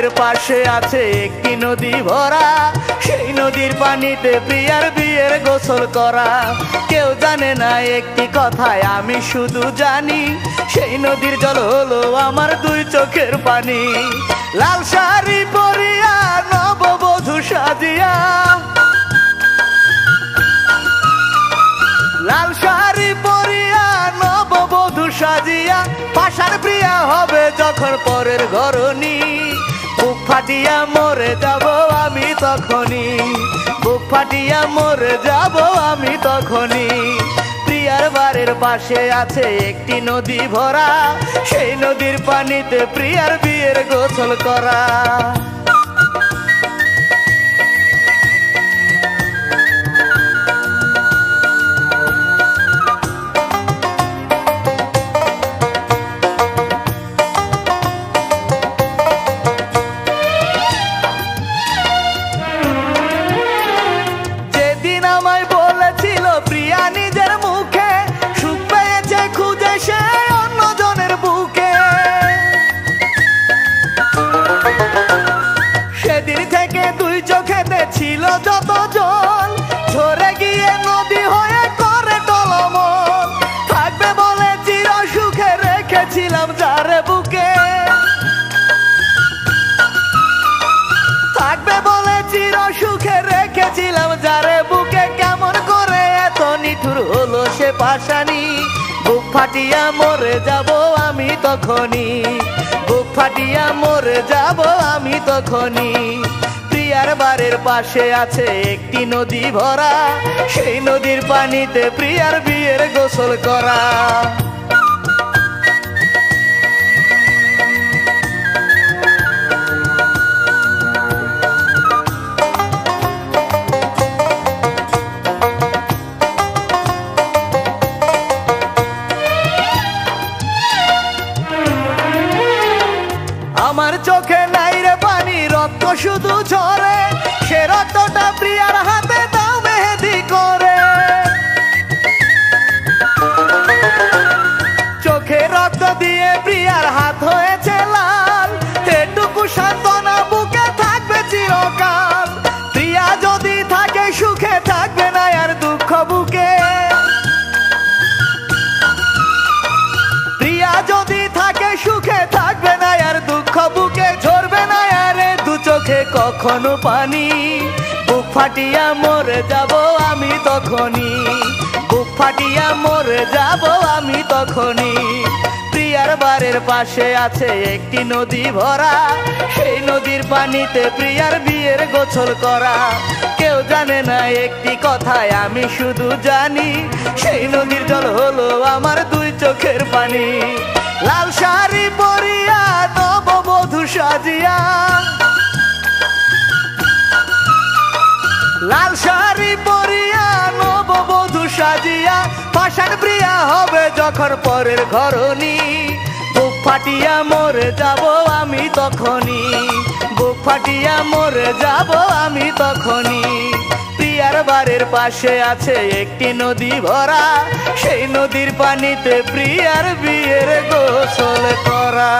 বাড়ির পাশে আছে একটি নদী ভরা। সেই নদীর পানিতে প্রিয়ার বিয়ের গোসল করা। কেউ জানে না একটি কথায় আমি শুধু জানি, সেই নদীর জল হলো আমার দুই চোখের পানি। লাল শাড়ি পরিয়া, নববধূ সাজিয়া। লাল শাড়ি পরিয়া, নববধূ সাজিয়া। পাশার প্রিয়া হবে যখন পরের ঘরনি বুক ফাটিয়া মরে যাব আমি তখনই। বুক ফাটিয়া মরে যাব আমি তখনই। প্রিয়ার বাড়ির পাশে আছে একটি নদী ভরা। সেই নদীর পানিতে প্রিয়ার বিয়ের গোসল করা। রেখেছিলাম যারে বুকে। থাকবে বলে চির সুখে রেখেছিলাম যারে বুকে। কেমন করে এত নিঠুর হলো সে পাশানি বুক ফাটিয়া মরে যাব আমি তখনই। বুক ফাটিয়া মরে যাব আমি তখনই। প্রিয়ার বাড়ির পাশে আছে একটি নদী ভরা। সেই নদীর পানিতে প্রিয়ার বিয়ের গোসল করা। আমার চোখে নাই রে পানি, রক্ত শুধু ঝরে। সে রক্তটা প্রিয়ার হাতে দাও মেহেদি করে। চোখে রক্ত দিয়ে প্রিয়ার হাত হয়েছে লাল। এটুকু সান্ত্বনা চোখে কখনো পানি। বুক ফাটিয়া মরে যাব আমি তখনই। বুক ফাটিয়া মরে যাব আমি তখনই। প্রিয়ার বাড়ির পাশে আছে একটি নদী ভরা। সেই নদীর পানিতে প্রিয়ার বিয়ের গোছল করা। কেউ জানে না একটি কথায় আমি শুধু জানি, সেই নদীর জল হলো আমার দুই চোখের পানি। লাল শাড়ি পরিয়া নববধূ সাজিয়া লাল শাড়ি পরিয়া, নববধূ সাজিয়া পাশার প্রিয়া হবে যখন পরের ঘরনি বুক ফাটিয়া মরে যাব আমি তখনই। বুক ফাটিয়া মরে যাব আমি তখনই। প্রিয়ার বাড়ির পাশে আছে একটি নদী ভরা। সেই নদীর পানিতে প্রিয়ার বিয়ের গোসল করা।